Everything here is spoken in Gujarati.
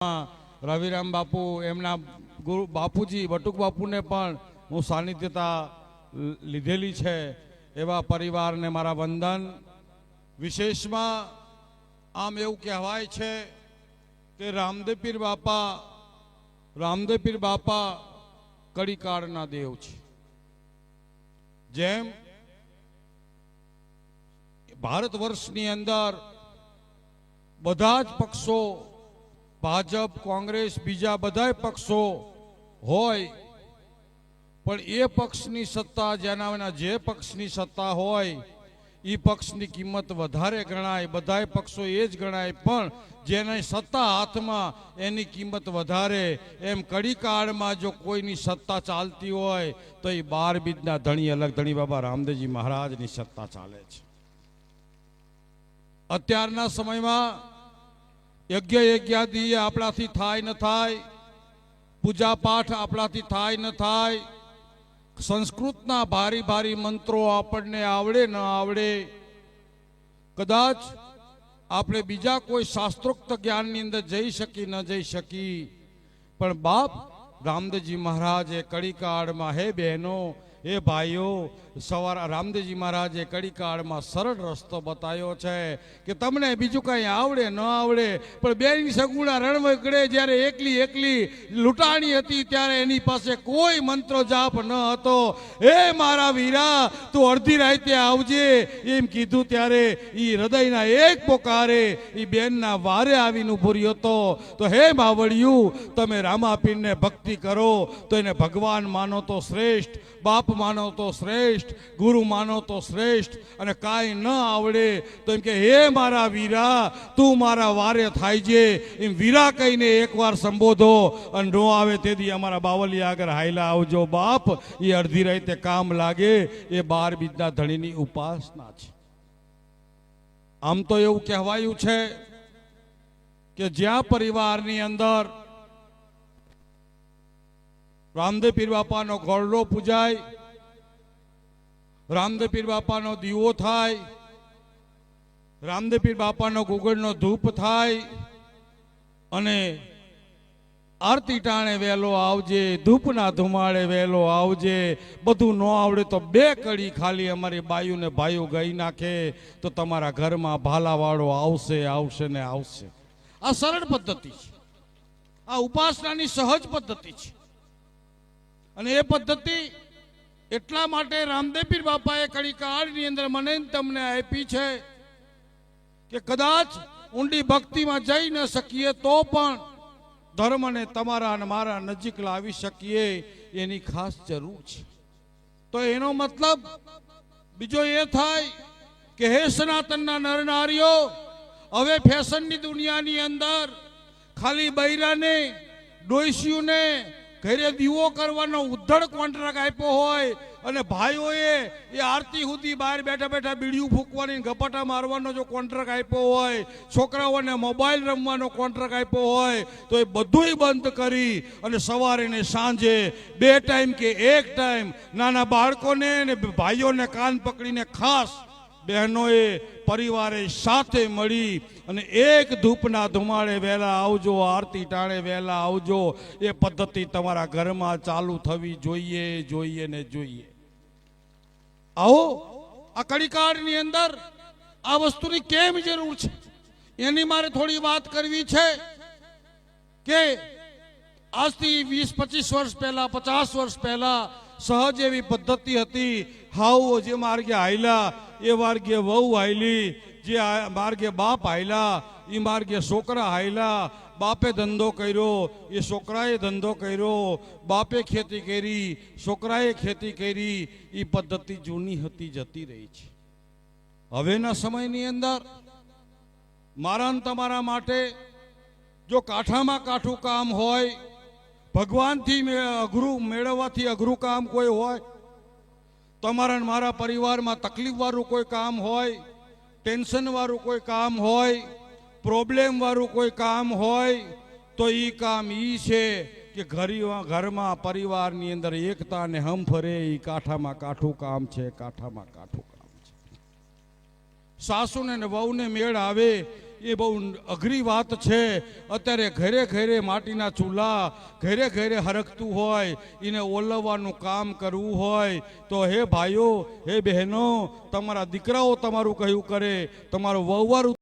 રવિરામ બાપુ, એમના ગુરુ બાપુજી, બટુક બાપુને પણ હું સાનિધ્યતા લીધેલી છે એવા પરિવારને મારા વંદન. વિશેષમાં આમ એવું કહેવાય છે કે રામદેવપીર બાપા રામદેવપીર બાપા કડીકાળના દેવ છે. જેમ ભારત વર્ષની અંદર બધા જ પક્ષો ભાજપ, કોંગ્રેસ, બીજા બધા પક્ષો હોય, પણ એ પક્ષની સત્તા જેના જે પક્ષની સત્તા હોય એ પક્ષની કિંમત વધારે ગણાય, બધાય પક્ષો એ જ ગણાય, પણ જેની સત્તા હાથમાં, એની કિંમત વધારે. એમ કડી કાળમાં જો કોઈની સત્તા ચાલતી હોય, તો એ બાર બીજના ધણી, અલગ ધણી બાબા રામદેવજી મહારાજની સત્તા ચાલે છે. અત્યારના સમયમાં યજ્ઞ યજ્ઞાદિ આપણાથી થાય ન થાય, પૂજા પાઠ આપણાથી થાય ન થાય, સંસ્કૃતના ભારી ભારી મંત્રો આપણને આવડે ન આવડે, કદાચ આપણે બીજા કોઈ શાસ્ત્રોક્ત જ્ઞાનની અંદર જઈ શકી ન જઈ શકી. પણ બાપ રામદેવજી મહારાજે કડીકાળમાં, હે બહેનો હે ભાઈઓ, સવાર રામદેવજી મહારાજે કડીકાળમાં સરળ રસ્તો બતાવ્યો છે કે તમને બીજું કંઈ આવડે, ન આવડે, પણ બેની સગુણા રણવગડે જ્યારે એકલી એકલી લૂંટાણી હતી ત્યારે એની પાસે કોઈ મંત્ર જાપ ન હતો. હે મારા વીરા, તું અડધી રાતે આવજે. એમ કીધું ત્યારે એ હૃદયના એક પોકારે એ બેનના વારે આવીને ઊભો રહ્યો હતો. તો હે માવડિયું તમે રામાપીરને ભક્તિ કરો, તો એને ભગવાન માનો તો શ્રેષ્ઠ. બાપ માનો તો શ્રેષ્ઠ, ગુરુ માનો તો શ્રેષ્ઠ અને કાંઈ ન આવડે તો એમ કે, હે મારા વીરા, તું મારા વારે થાય છે. એમ વીરા કહીને એકવાર સંબોધો અને નો આવે તેથી અમારા બાવલિયા આગળ હાયલા આવજો બાપ. એ અડધી રીતે કામ લાગે, એ બાર બીજના ધણીની ઉપાસના છે. આમ તો એવું કહેવાયું છે કે જ્યાં પરિવારની અંદર રામદેવ પીર બાપાનો ગોળડો પૂજાય રામદેવ પીર બાપાનો દીવો થાય રામદેવ પીર બાપાનો ગુગળનો ધૂપ થાય, અને આરતી ટાણે વહેલો આવજે, ધૂપના ધુમાડે વહેલો આવજે, બધું ન આવડે તો બે કડી ખાલી અમારી બાયુને ભાઈઓ ગઈ નાખે, તો તમારા ઘરમાં ભાલાવાળો આવશે આવશે ને આવશે. આ સરળ પદ્ધતિ છે. આ ઉપાસનાની સહજ પદ્ધતિ છે. અને એ પદ્ધતિ એટલા માટે રામદેવપીર બાપાએ કડી કાળની અંદર મને તમને આપી છે કે કદાચ ઊંડી ભક્તિમાં જઈ ન શકીએ તો પણ ધર્મને તમારા અને મારા નજીક લાવી શકીએ, એની ખાસ જરૂર છે. તો એનો મતલબ બીજો એ થાય કે હે સનાતનના નરનારીઓ, હવે ફેશનની દુનિયાની અંદર ખાલી બૈરાને, ડોઈસીઓને ઘરે દીવો કરવાનો ઉદ્ધડ કોન્ટ્રાક્ટ આપ્યો હોય અને ભાઈઓએ એ આરતી સુધી બહાર બેઠા બેઠા બીડીયું ફૂંકવાની ગપાટા મારવાનો જો કોન્ટ્રાક્ટ આપ્યો હોય, છોકરાઓને મોબાઈલ રમવાનો કોન્ટ્રાક્ટ આપ્યો હોય, તો એ બધુંય બંધ કરી અને સવારે ને સાંજે બે ટાઈમ કે એક ટાઈમ નાના બાળકોને ને ભાઈઓને કાન પકડીને ખાસ બહેનોએ પરિવારે સાથે મળી અને એક ધૂપના ધુમાડે વહેલા આવજો, આરતી ટાણે વહેલા આવજો. એ પદ્ધતિ તમારા ઘરમાં ચાલુ થવી જોઈએ જોઈએ ને જોઈએ. આવો, આ કડીકાળની અંદર આ વસ્તુની કેમ જરૂર છે? એની મારે થોડી વાત કરવી છે કે આજથી વીસ, પચીસ વર્ષ પહેલા, પચાસ વર્ષ પહેલા સહજ એવી પદ્ધતિ હતી હાવ જે માર્ગે હાયલા એ માર્ગે વહુ હાયલી જે માર્ગે બાપ હાયલા એ માર્ગે છોકરા હાયલા બાપે ધંધો કર્યો, એ છોકરાએ ધંધો કર્યો, બાપે ખેતી કરી, છોકરાએ ખેતી કરી એ પદ્ધતિ જૂની હતી, જતી રહી છે. હવેના સમયની અંદર, મારા તમારા માટે, જો કાંઠામાં કાઠું કામ હોય, ભગવાનથી અઘરું મેળવવાથી અઘરું કામ કોઈ હોય તમારા મારા પરિવારમાં તકલીફવાળું કોઈ કામ હોય, ટેન્શનવાળું કોઈ કામ હોય, પ્રોબ્લેમવાળું કોઈ કામ હોય, તો એ કામ એ છે કે ઘરી ઘરમાં પરિવારની અંદર એકતા ને હમ ફરે એ કાંઠામાં કાઠું કામ છે, કાંઠામાં કાઠું કામ છે. સાસુને વહુને મેળ આવે એ બહુ અઘરી વાત છે. અત્યારે ઘરે ઘરે માટીના ચૂલા, ઘરે ઘરે હરકતું હોય, એને ઓલવવાનું કામ કરવું હોય, તો હે ભાઈઓ, હે બહેનો, તમારા દીકરાઓ તમારું કહ્યું કરે, તમારું વહુવારું